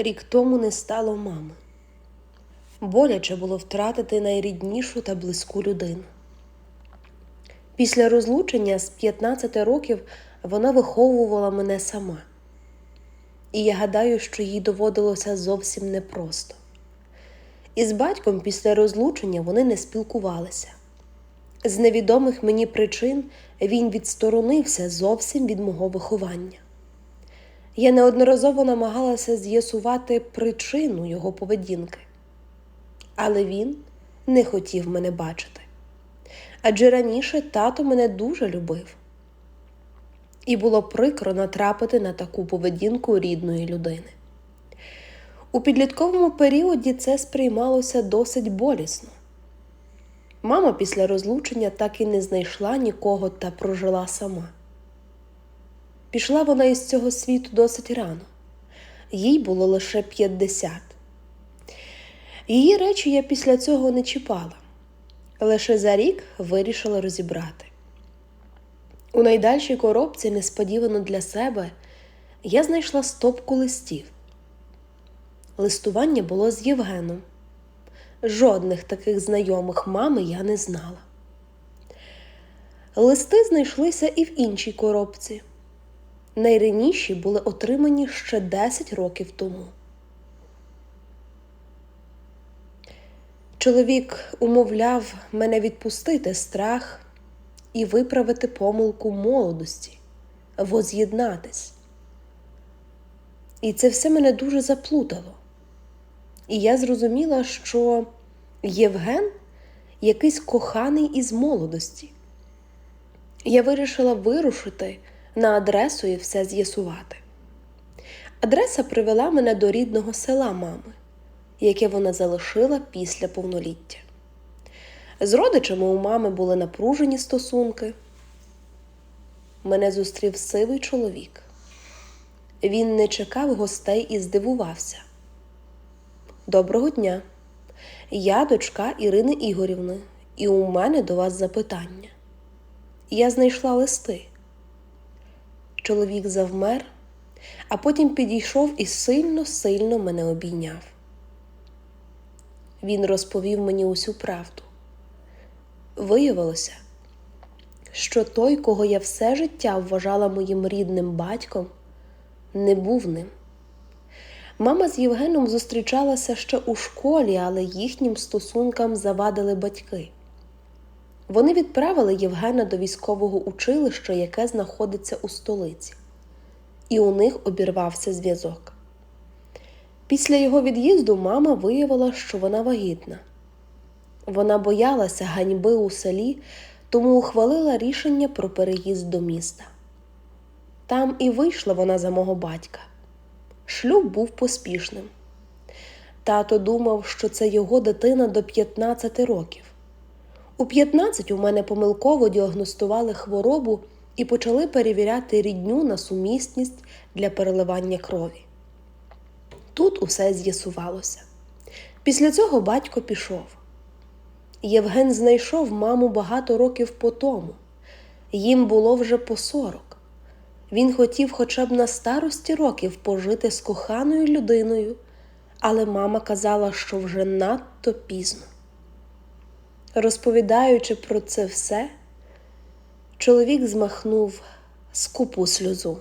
Рік тому не стало мами. Боляче було втратити найріднішу та близьку людину. Після розлучення з 15 років вона виховувала мене сама. І я гадаю, що їй доводилося зовсім непросто. Із батьком після розлучення вони не спілкувалися. З невідомих мені причин він відсторонився зовсім від мого виховання. Я неодноразово намагалася з'ясувати причину його поведінки, але він не хотів мене бачити. Адже раніше тато мене дуже любив, і було прикро натрапити на таку поведінку рідної людини. У підлітковому періоді це сприймалося досить болісно. Мама після розлучення так і не знайшла нікого та прожила сама. Пішла вона із цього світу досить рано, їй було лише 50. Її речі я після цього не чіпала, лише за рік вирішила розібрати. У найдальшій коробці, несподівано для себе, я знайшла стопку листів. Листування було з Євгеном. Жодних таких знайомих мами я не знала. Листи знайшлися і в іншій коробці. Найраніші були отримані ще 10 років тому. Чоловік умовляв мене відпустити страх і виправити помилку молодості, воз'єднатись. І це все мене дуже заплутало. І я зрозуміла, що Євген якийсь коханий із молодості. Я вирішила вирушити на адресу і все з'ясувати. Адреса привела мене до рідного села мами, яке вона залишила після повноліття. З родичами у мами були напружені стосунки. Мене зустрів сивий чоловік. Він не чекав гостей і здивувався. Доброго дня. Я дочка Ірини Ігорівни, і у мене до вас запитання. Я знайшла листи. Чоловік завмер, а потім підійшов і сильно-сильно мене обійняв. Він розповів мені усю правду. Виявилося, що той, кого я все життя вважала моїм рідним батьком, не був ним. Мама з Євгеном зустрічалася ще у школі, але їхнім стосункам завадили батьки. Вони відправили Євгена до військового училища, яке знаходиться у столиці, і у них обірвався зв'язок. Після його від'їзду мама виявила, що вона вагітна. Вона боялася ганьби у селі, тому ухвалила рішення про переїзд до міста. Там і вийшла вона за мого батька. Шлюб був поспішним. Тато думав, що це його дитина до 15 років. У 15 у мене помилково діагностували хворобу і почали перевіряти рідню на сумісність для переливання крові. Тут усе з'ясувалося. Після цього батько пішов. Євген знайшов маму багато років по тому. Їм було вже по сорок. Він хотів хоча б на старості років пожити з коханою людиною, але мама казала, що вже надто пізно. Розповідаючи про це все, чоловік змахнув скупу сльозу.